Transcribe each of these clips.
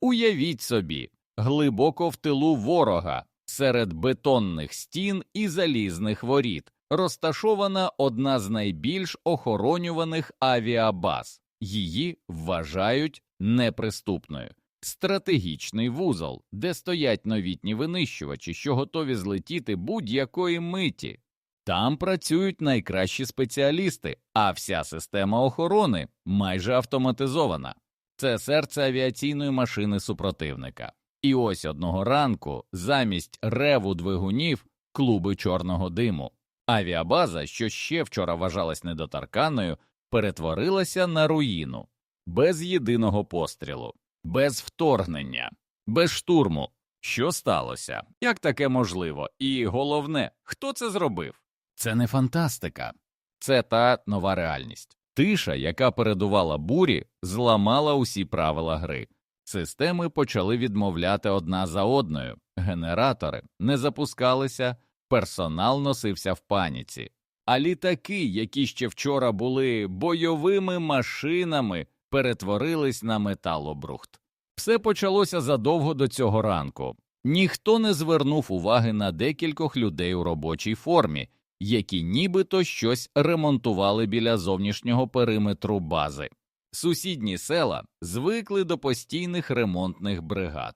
Уявіть собі, глибоко в тилу ворога, серед бетонних стін і залізних воріт, розташована одна з найбільш охоронюваних авіабаз. Її вважають неприступною. Стратегічний вузол, де стоять новітні винищувачі, що готові злетіти будь-якої миті. Там працюють найкращі спеціалісти, а вся система охорони майже автоматизована. Це серце авіаційної машини супротивника. І ось одного ранку, замість реву двигунів, клуби чорного диму. Авіабаза, що ще вчора вважалась недоторканною, перетворилася на руїну, без єдиного пострілу, без вторгнення, без штурму. Що сталося? Як таке можливо? І головне, хто це зробив? Це не фантастика, це та нова реальність. Тиша, яка передувала бурі, зламала усі правила гри. Системи почали відмовляти одна за одною, генератори не запускалися, персонал носився в паніці, а літаки, які ще вчора були бойовими машинами, перетворились на металобрухт. Все почалося задовго до цього ранку. Ніхто не звернув уваги на декількох людей у робочій формі, які нібито щось ремонтували біля зовнішнього периметру бази. Сусідні села звикли до постійних ремонтних бригад.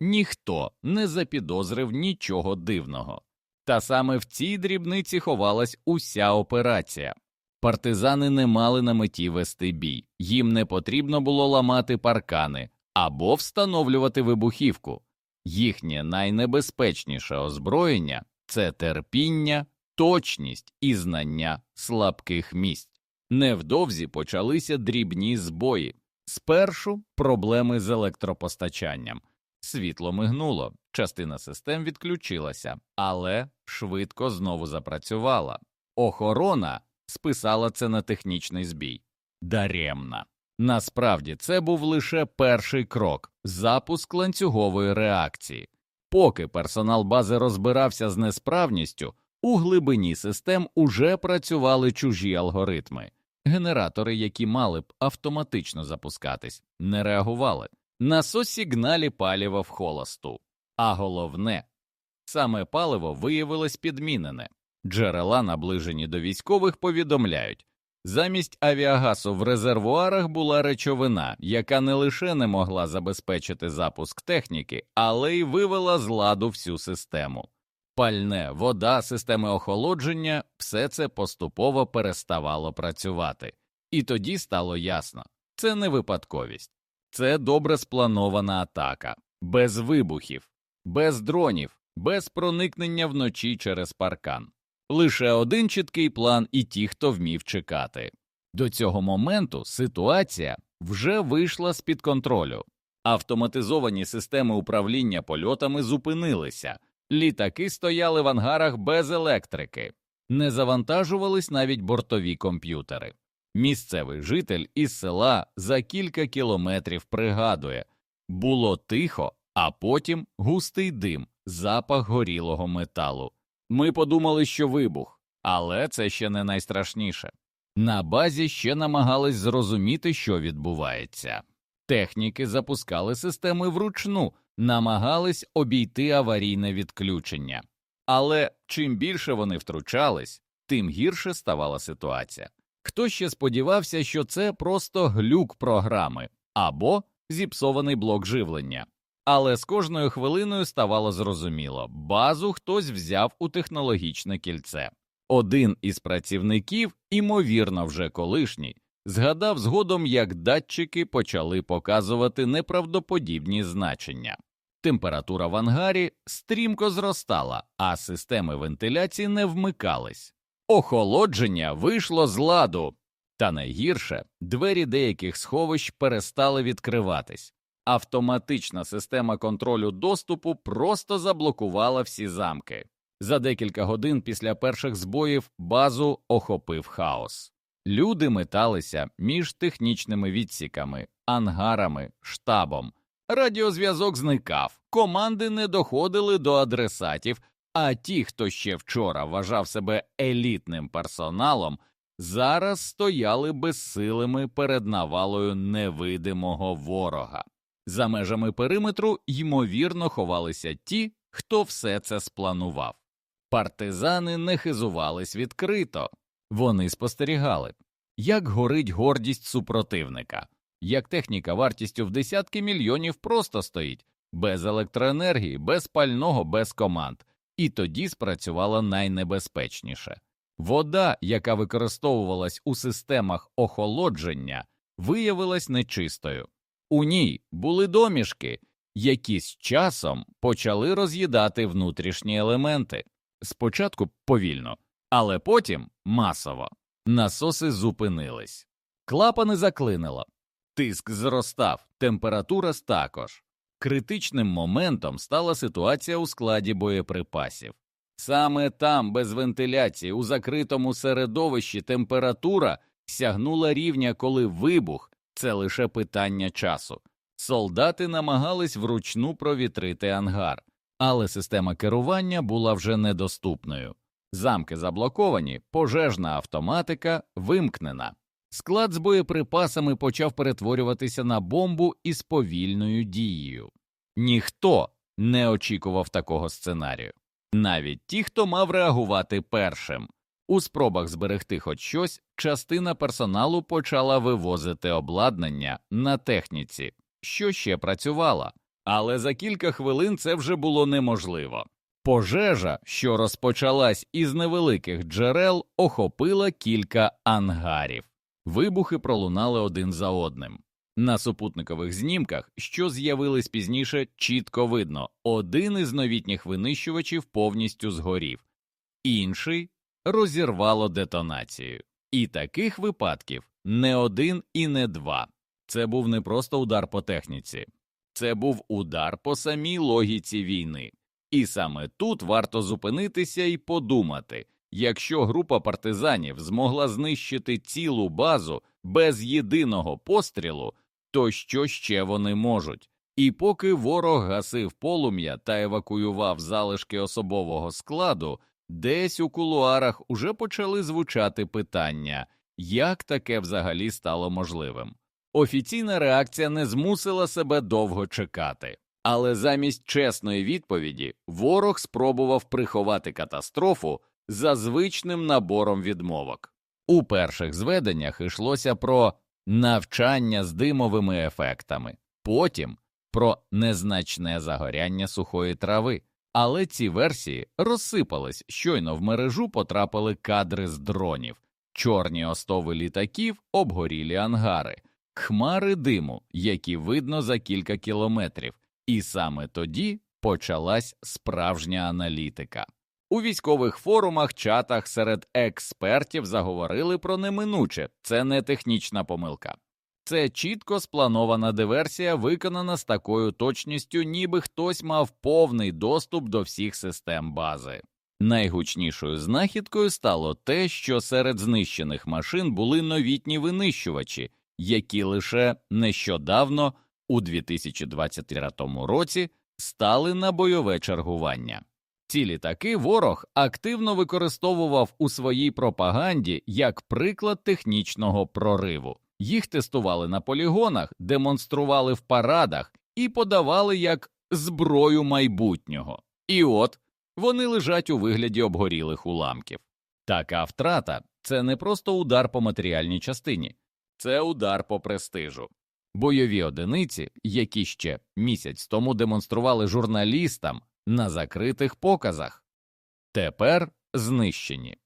Ніхто не запідозрив нічого дивного. Та саме в цій дрібниці ховалась уся операція. Партизани не мали на меті вести бій, їм не потрібно було ламати паркани або встановлювати вибухівку. Їхнє найнебезпечніше озброєння це терпіння, точність і знання слабких місць. Невдовзі почалися дрібні збої. Спершу проблеми з електропостачанням. Світло мигнуло, частина систем відключилася, але швидко знову запрацювала. Охорона списала це на технічний збій. Даремна. Насправді це був лише перший крок запуск ланцюгової реакції. Поки персонал бази розбирався з несправністю, у глибині систем уже працювали чужі алгоритми. Генератори, які мали б автоматично запускатись, не реагували на сосігналі палива в холосту. А головне, саме паливо виявилось підмінене. Джерела, наближені до військових, повідомляють замість авіагасу в резервуарах була речовина, яка не лише не могла забезпечити запуск техніки, але й вивела з ладу всю систему. Пальне, вода, системи охолодження все це поступово переставало працювати, і тоді стало ясно це не випадковість, це добре спланована атака, без вибухів, без дронів, без проникнення вночі через паркан. Лише один чіткий план і ті, хто вмів чекати. До цього моменту ситуація вже вийшла з під контролю. Автоматизовані системи управління польотами зупинилися, літаки стояли в ангарах без електрики, не завантажувались навіть бортові комп'ютери. Місцевий житель із села за кілька кілометрів пригадує було тихо, а потім густий дим, запах горілого металу. Ми подумали, що вибух, але це ще не найстрашніше. На базі ще намагались зрозуміти, що відбувається. Техніки запускали системи вручну, намагались обійти аварійне відключення. Але чим більше вони втручались, тим гірше ставала ситуація. Хто ще сподівався, що це просто глюк програми або зіпсований блок живлення. Але з кожною хвилиною ставало зрозуміло базу хтось взяв у технологічне кільце. Один із працівників, імовірно, вже колишній, згадав згодом, як датчики почали показувати неправдоподібні значення. Температура в ангарі стрімко зростала, а системи вентиляції не вмикались. Охолодження вийшло з ладу, та найгірше двері деяких сховищ перестали відкриватись. Автоматична система контролю доступу просто заблокувала всі замки. За декілька годин після перших збоїв базу охопив хаос. Люди металися між технічними відсіками, ангарами, штабом. Радіозв'язок зникав, команди не доходили до адресатів, а ті, хто ще вчора вважав себе елітним персоналом, зараз стояли безсилими перед навалою невидимого ворога. За межами периметру ймовірно ховалися ті, хто все це спланував. Партизани не хизувались відкрито, вони спостерігали, як горить гордість супротивника, як техніка вартістю в десятки мільйонів просто стоїть, без електроенергії, без пального, без команд, і тоді спрацювала найнебезпечніше. Вода, яка використовувалась у системах охолодження, виявилась нечистою. У ній були домішки, які з часом почали роз'їдати внутрішні елементи, спочатку повільно, але потім масово. Насоси зупинились, клапани заклинило, тиск зростав, температура також. Критичним моментом стала ситуація у складі боєприпасів. Саме там, без вентиляції, у закритому середовищі температура сягнула рівня, коли вибух це лише питання часу. Солдати намагались вручну провітрити ангар, але система керування була вже недоступною. Замки заблоковані, пожежна автоматика вимкнена. Склад з боєприпасами почав перетворюватися на бомбу із повільною дією. Ніхто не очікував такого сценарію, навіть ті, хто мав реагувати першим. У спробах зберегти хоч щось, частина персоналу почала вивозити обладнання на техніці, що ще працювала, але за кілька хвилин це вже було неможливо. Пожежа, що розпочалась із невеликих джерел, охопила кілька ангарів. Вибухи пролунали один за одним. На супутникових знімках, що з'явились пізніше, чітко видно один із новітніх винищувачів повністю згорів, інший розірвало детонацію. І таких випадків не один і не два. Це був не просто удар по техніці, це був удар по самій логіці війни. І саме тут варто зупинитися і подумати якщо група партизанів змогла знищити цілу базу без єдиного пострілу, то що ще вони можуть? І поки ворог гасив полум'я та евакуював залишки особового складу, десь у кулуарах уже почали звучати питання, як таке взагалі стало можливим. Офіційна реакція не змусила себе довго чекати, але замість чесної відповіді ворог спробував приховати катастрофу за звичним набором відмовок. У перших зведеннях йшлося про навчання з димовими ефектами, потім про незначне загоряння сухої трави. Але ці версії розсипались, щойно в мережу потрапили кадри з дронів, чорні остови літаків, обгорілі ангари, хмари диму, які видно за кілька кілометрів, і саме тоді почалась справжня аналітика. У військових форумах, чатах серед експертів заговорили про неминуче, це не технічна помилка. Це чітко спланована диверсія, виконана з такою точністю, ніби хтось мав повний доступ до всіх систем бази. Найгучнішою знахідкою стало те, що серед знищених машин були новітні винищувачі, які лише нещодавно, у 2023 році, стали на бойове чергування. Ці літаки ворог активно використовував у своїй пропаганді як приклад технічного прориву. Їх тестували на полігонах, демонстрували в парадах і подавали як зброю майбутнього. І от вони лежать у вигляді обгорілих уламків. Така втрата це не просто удар по матеріальній частині, це удар по престижу. Бойові одиниці, які ще місяць тому демонстрували журналістам на закритих показах, тепер знищені.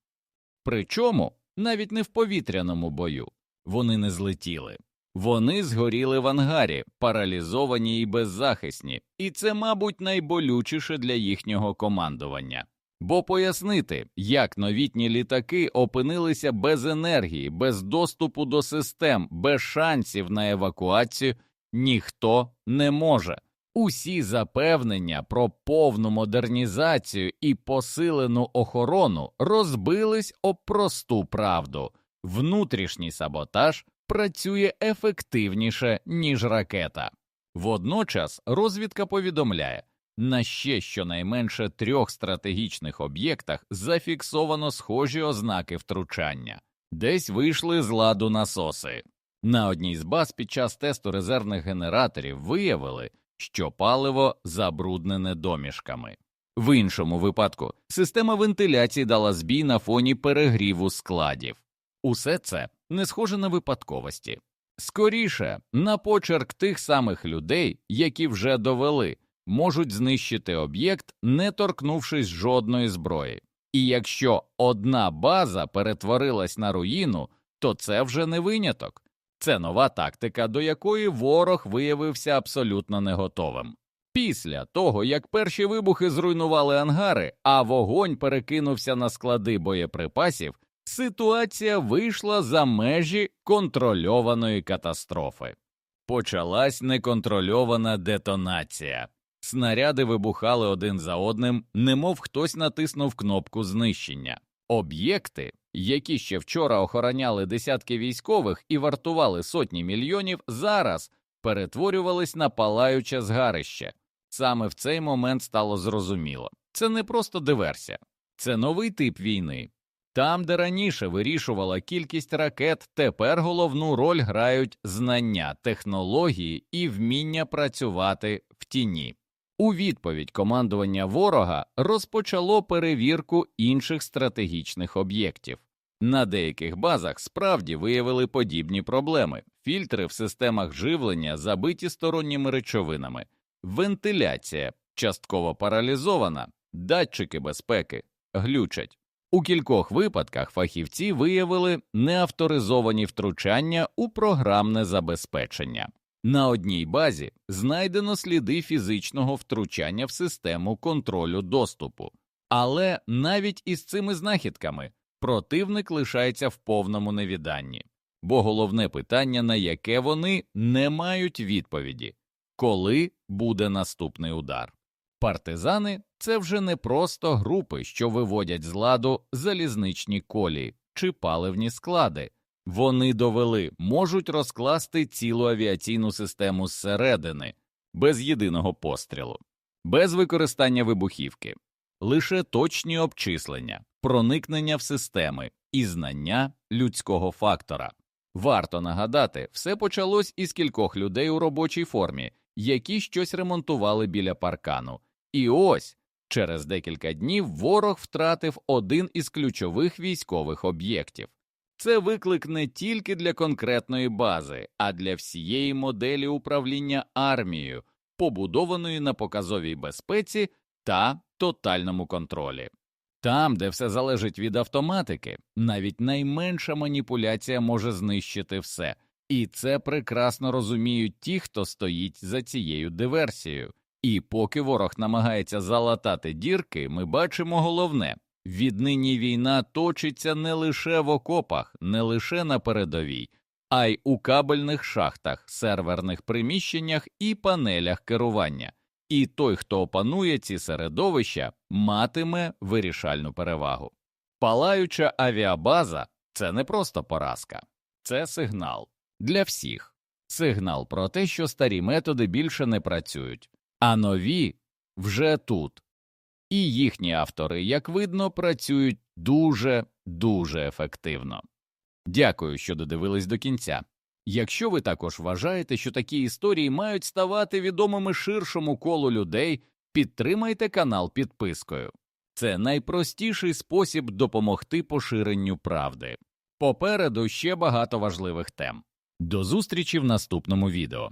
Причому навіть не в повітряному бою вони не злетіли. Вони згоріли в ангарі, паралізовані і беззахисні, і це, мабуть, найболючіше для їхнього командування. Бо пояснити, як новітні літаки опинилися без енергії, без доступу до систем, без шансів на евакуацію, ніхто не може. Усі запевнення про повну модернізацію і посилену охорону розбились об просту правду внутрішній саботаж працює ефективніше, ніж ракета. Водночас розвідка повідомляє, на ще щонайменше трьох стратегічних об'єктах зафіксовано схожі ознаки втручання, десь вийшли з ладу насоси, На одній з баз під час тесту резервних генераторів виявили, що паливо забруднене домішками. В іншому випадку система вентиляції дала збій на фоні перегріву складів. Усе це не схоже на випадковості. Скоріше, на почерк тих самих людей, які вже довели, можуть знищити об'єкт, не торкнувшись жодної зброї. І якщо одна база перетворилась на руїну, то це вже не виняток. Це нова тактика, до якої ворог виявився абсолютно не готовим. Після того, як перші вибухи зруйнували ангари, а вогонь перекинувся на склади боєприпасів, ситуація вийшла за межі контрольованої катастрофи. Почалась неконтрольована детонація. Снаряди вибухали один за одним, немов хтось натиснув кнопку знищення. Об'єкти, які ще вчора охороняли десятки військових і вартували сотні мільйонів, зараз перетворювались на палаюче згарище. Саме в цей момент стало зрозуміло це не просто диверсія, це новий тип війни. Там, де раніше вирішувала кількість ракет, тепер головну роль грають знання, технології і вміння працювати в тіні. У відповідь командування ворога розпочало перевірку інших стратегічних об'єктів. На деяких базах справді виявили подібні проблеми, фільтри в системах живлення забиті сторонніми речовинами, вентиляція частково паралізована, датчики безпеки глючать. У кількох випадках фахівці виявили неавторизовані втручання у програмне забезпечення. На одній базі знайдено сліди фізичного втручання в систему контролю доступу, але навіть із цими знахідками противник лишається в повному невіданні, бо головне питання, на яке вони не мають відповіді коли буде наступний удар. Партизани це вже не просто групи, що виводять з ладу залізничні колії чи паливні склади. Вони довели, можуть розкласти цілу авіаційну систему зсередини, без єдиного пострілу, без використання вибухівки, лише точні обчислення, проникнення в системи і знання людського фактора. Варто нагадати, все почалось із кількох людей у робочій формі, які щось ремонтували біля паркану. І ось через декілька днів ворог втратив один із ключових військових об'єктів. Це виклик не тільки для конкретної бази, а для всієї моделі управління армією, побудованої на показовій безпеці та тотальному контролі. Там, де все залежить від автоматики, навіть найменша маніпуляція може знищити все, і це прекрасно розуміють ті, хто стоїть за цією диверсією. І поки ворог намагається залатати дірки, ми бачимо головне віднині війна точиться не лише в окопах, не лише на передовій, а й у кабельних шахтах, серверних приміщеннях і панелях керування. І той, хто опанує ці середовища, матиме вирішальну перевагу. Палаюча авіабаза це не просто поразка, це сигнал для всіх, сигнал про те, що старі методи більше не працюють, а нові вже тут. І їхні автори, як видно, працюють дуже дуже ефективно. Дякую, що додивились до кінця. Якщо ви також вважаєте, що такі історії мають ставати відомими ширшому колу людей, підтримайте канал підпискою. Це найпростіший спосіб допомогти поширенню правди. Попереду ще багато важливих тем. До зустрічі в наступному відео.